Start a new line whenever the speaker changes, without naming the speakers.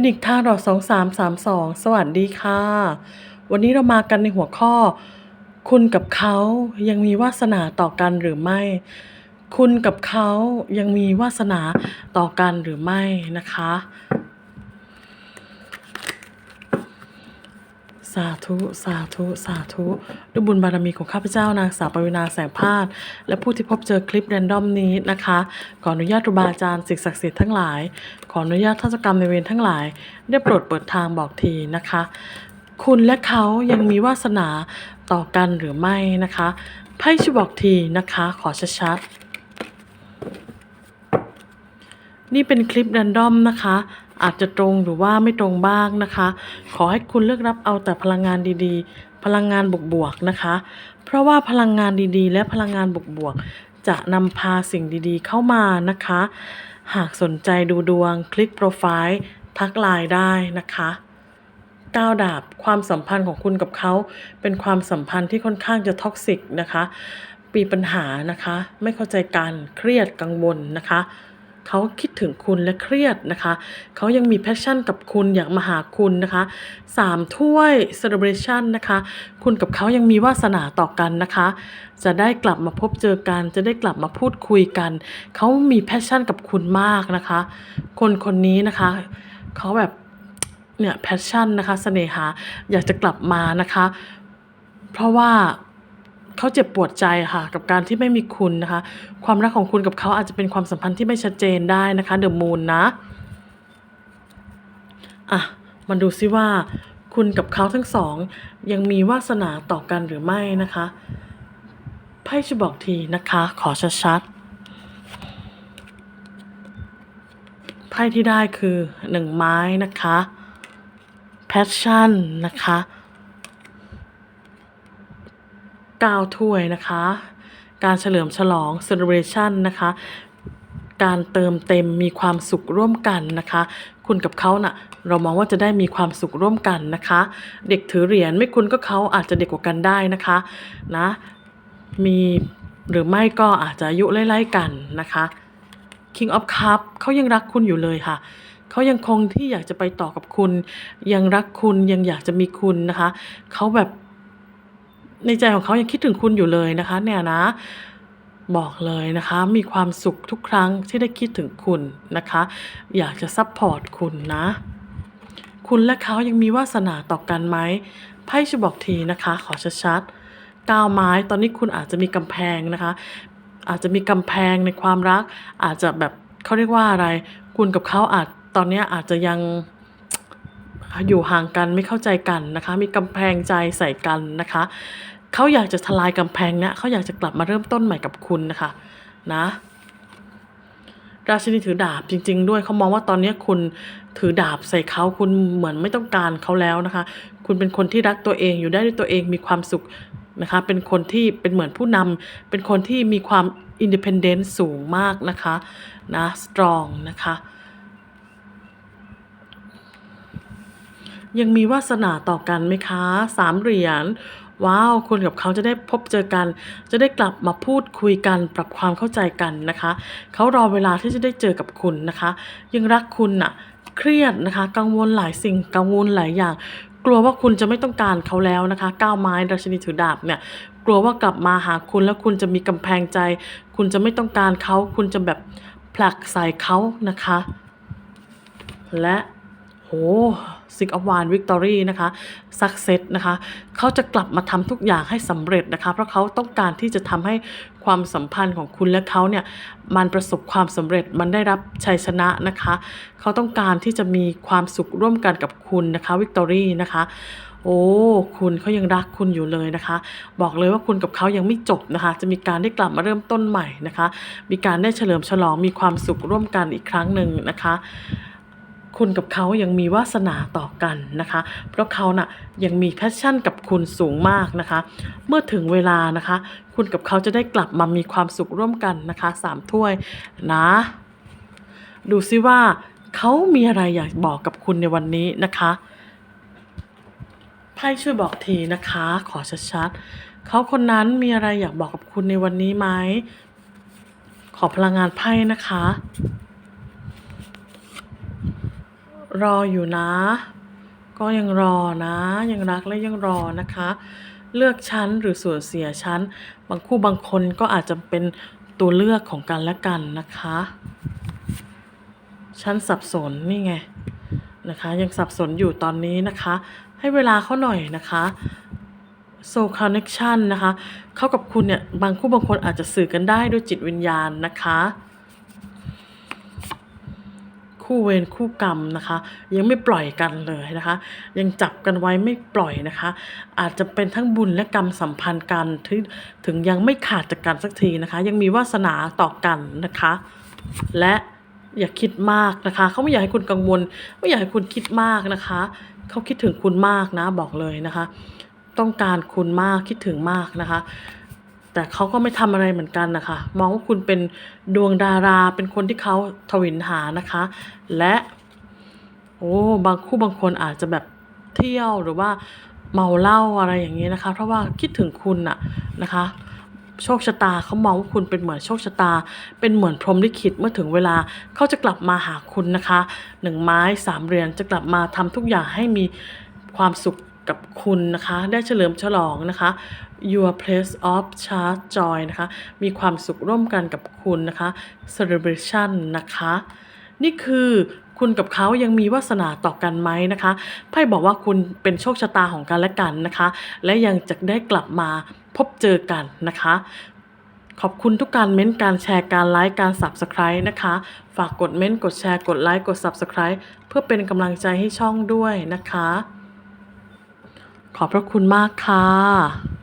ฟินิกท่าดอกสองสามสามสองสวัสดีค่ะ วันนี้เรามากันในหัวข้อ คุณกับเขายังมีวาสนาต่อกันหรือไม่ คุณกับเขายังมีวาสนาต่อกันหรือไม่นะคะาธุ สาธุ สาธุด้วยบุญบารมีของข้าพเจ้านางสาวปวินาแสงพาดและผู้ที่พบเจอคลิปแรนดอมนี้นะคะ ขออนุญาตครูบาอาจารย์สิ่งศักดิ์สิทธิ์ทั้งหลาย ขออนุญาตท่านเจ้ากรรมในเวรทั้งหลาย ได้โปรดเปิดทางบอกทีนะคะ คุณและเขายังมีวาสนาต่อกันหรือไม่นะคะไพ่ช่วยบอกทีนะคะ ขอชัดๆนี่เป็นคลิปแรนดอมนะคะ อาจจะตรงหรือว่าไม่ตรงบ้างนะคะ ขอให้คุณเลือกรับเอาแต่พลังงานดีๆ พลังงานบวกๆนะคะ เพราะว่าพลังงานดีๆ และพลังงานบวกๆจะนำพาสิ่งดีๆ เข้ามานะคะ หากสนใจดูดวงคลิกโปรไฟล์ทักไลน์ได้นะคะก้าวดาบความสัมพันธ์ของคุณกับเขาเป็นความสัมพันธ์ที่ค่อนข้างจะท็อกซิกนะคะมีปัญหานะคะ ไม่เข้าใจกันเครียดกังวลนะคะ เขาคิดถึงคุณและเครียดนะคะเขายังมีแพชชั่นกับคุณอยากมาหาคุณนะคะสามถ้วย celebration นะคะคุณกับเขายังมีวาสนาต่อกันนะคะ จะได้กลับมาพบเจอกัน จะได้กลับมาพูดคุยกัน เขามีแพชชั่นกับคุณมากนะคะ คนคนนี้นะคะเขาแบบเนี่ยแพชชั่นนะคะเสน่หาอยากจะกลับมานะคะ เพราะว่า เขาเจ็บปวดใจค่ะ กับการที่ไม่มีคุณนะคะ ความรักของคุณกับเขาอาจจะเป็นความสัมพันธ์ที่ไม่ชัดเจนได้นะคะเดอะมูนนะอะมาดูซิว่า คุณกับเขาทั้งสอง ยังมีวาสนาต่อกันหรือไม่นะคะไพ่จะบอกทีนะคะ ขอชัดๆไพ่ที่ได้คือหนึ่งไม้นะคะแพชชั่นนะคะ ก้าถ้วยนะคะ การเฉลิมฉลอง celebration นะคะ การเติมเต็มมีความสุขร่วมกันนะคะ คุณกับเขาน่ะเรามองว่าจะได้มีความสุขร่วมกันนะคะ เด็กถือเหรียญไม่คุณก็เขาอาจจะเด็กกว่ากันได้นะคะนะมีหรือไม่ก็อาจจะอายุไล่ๆกันนะคะ King of Cup เขายังรักคุณอยู่เลยค่ะ เขายังคงที่อยากจะไปต่อกับคุณ ยังรักคุณยังอยากจะมีคุณนะคะ เขาแบบ ในใจของเขายังคิดถึงคุณอยู่เลยนะคะ เนี่ยนะ บอกเลยนะคะ มีความสุขทุกครั้งที่ได้คิดถึงคุณนะคะ อยากจะซัพพอร์ตคุณนะ คุณและเขายังมีวาสนาต่อกันไหมไพ่จะบอกทีนะคะ ขอชัดๆก้าวไม้ตอนนี้คุณอาจจะมีกำแพงนะคะ อาจจะมีกำแพงในความรัก อาจจะแบบเขาเรียกว่าอะไร คุณกับเขาอาจตอนนี้อาจจะยัง อยู่ห่างกันไม่เข้าใจกันนะคะ มีกำแพงใจใส่กันนะคะ เขาอยากจะทลายกำแพงเนี่ยเขาอยากจะกลับมาเริ่มต้นใหม่กับคุณนะคะนะราชินีถือดาบจริง ๆ ด้วยเขามองว่าตอนนี้คุณถือดาบใส่เขาคุณเหมือนไม่ต้องการเขาแล้วนะคะ คุณเป็นคนที่รักตัวเองอยู่ได้ด้วยตัวเองมีความสุขนะคะ เป็นคนที่เป็นเหมือนผู้นำเป็นคนที่มีความอินดิเพนเดนซ์สูงมากนะคะนะสตรองนะคะ ยังมีวาสนาต่อกันไหมคะสามเหรียญว้าวคุณกับเขาจะได้พบเจอกัน จะได้กลับมาพูดคุยกันปรับความเข้าใจกันนะคะ เขารอเวลาที่จะได้เจอกับคุณนะคะ ยังรักคุณน่ะเครียดนะคะ กังวลหลายสิ่งกังวลหลายอย่าง กลัวว่าคุณจะไม่ต้องการเขาแล้วนะคะก้าวไม้ราชินีถือดาบเนี่ยกลัวว่ากลับมาหาคุณแล้วคุณจะมีกำแพงใจ คุณจะไม่ต้องการเขา คุณจะแบบผลักใส่เขานะคะ และ โหซิกอวานวิกตอรี่นะคะสักเซสนะคะเขาจะกลับมาทำทุกอย่างให้สำเร็จนะคะ เพราะเขาต้องการที่จะทำให้ความสัมพันธ์ของคุณและเขาเนี่ยมันประสบความสำเร็จมันได้รับชัยชนะนะคะ เขาต้องการที่จะมีความสุขร่วมกันกับคุณนะคะวิกตอรี่นะคะโอ้ คุณเขายังรักคุณอยู่เลยนะคะ บอกเลยว่าคุณกับเขายังไม่จบนะคะ จะมีการได้กลับมาเริ่มต้นใหม่นะคะ มีการได้เฉลิมฉลองมีความสุขร่วมกันอีกครั้งหนึ่งนะคะ คุณกับเขายังมีวาสนาต่อกันนะคะ เพราะเขาน่ะยังมีแพชชั่นกับคุณสูงมากนะคะ เมื่อถึงเวลานะคะ คุณกับเขาจะได้กลับมามีความสุขร่วมกันนะคะสามถ้วยนะ ดูซิว่าเขามีอะไรอยากบอกกับคุณในวันนี้นะคะไพ่ช่วยบอกทีนะคะ ขอชัดๆเขาคนนั้นมีอะไรอยากบอกกับคุณในวันนี้ไหมขอพลังงานไพ่นะคะ รออยู่นะ ก็ยังรอนะ ยังรักและยังรอนะคะ เลือกชั้นหรือสูญเสียชั้น บางคู่บางคนก็อาจจะเป็นตัวเลือกของกันและกันนะคะชั้นสับสนนี่ไงนะคะ ยังสับสนอยู่ตอนนี้นะคะ ให้เวลาเขาหน่อยนะคะ soul connection นะคะ เข้ากับคุณเนี่ย บางคู่บางคนอาจจะสื่อกันได้ด้วยจิตวิญญาณนะคะ คู่เวรคู่กรรมนะคะ ยังไม่ปล่อยกันเลยนะคะ ยังจับกันไว้ไม่ปล่อยนะคะ อาจจะเป็นทั้งบุญและกรรมสัมพันธ์กันถึงถึงยังไม่ขาดจากกันสักทีนะคะ ยังมีวาสนาต่อกันนะคะ และอย่าคิดมากนะคะ เขาไม่อยากให้คุณกังวล ไม่อยากให้คุณคิดมากนะคะ เขาคิดถึงคุณมากนะบอกเลยนะคะ ต้องการคุณมากคิดถึงมากนะคะ แต่เขาก็ไม่ทำอะไรเหมือนกันนะคะ มองว่าคุณเป็นดวงดาราเป็นคนที่เขาทวินหานะคะ และโอ้บางคู่บางคนอาจจะแบบเที่ยวหรือว่าเมาเหล้าอะไรอย่างนี้นะคะ เพราะว่าคิดถึงคุณอะนะคะ โชคชะตาเขามองว่าคุณเป็นเหมือนโชคชะตา เป็นเหมือนพรหมลิขิตเมื่อถึงเวลาเขาจะกลับมาหาคุณนะคะหนึ่งไม้สามเรือนจะกลับมาทำทุกอย่างให้มีความสุข กับคุณนะคะ ได้เฉลิมฉลองนะคะ your place of charge joy นะคะ มีความสุขร่วมกันกับคุณนะคะ celebration นะคะ นี่คือคุณกับเขายังมีวาสนาต่อกันไหมนะคะไพ่บอกว่าคุณเป็นโชคชะตาของกันและกันนะคะ และยังจะได้กลับมาพบเจอกันนะคะ ขอบคุณทุกการเม้นต์การแชร์การไลค์การ Subscribe นะคะ ฝากกดเม้นต์กดแชร์กดไลค์กด Subscribe เพื่อเป็นกำลังใจให้ช่องด้วยนะคะ ขอบพระคุณมากค่ะ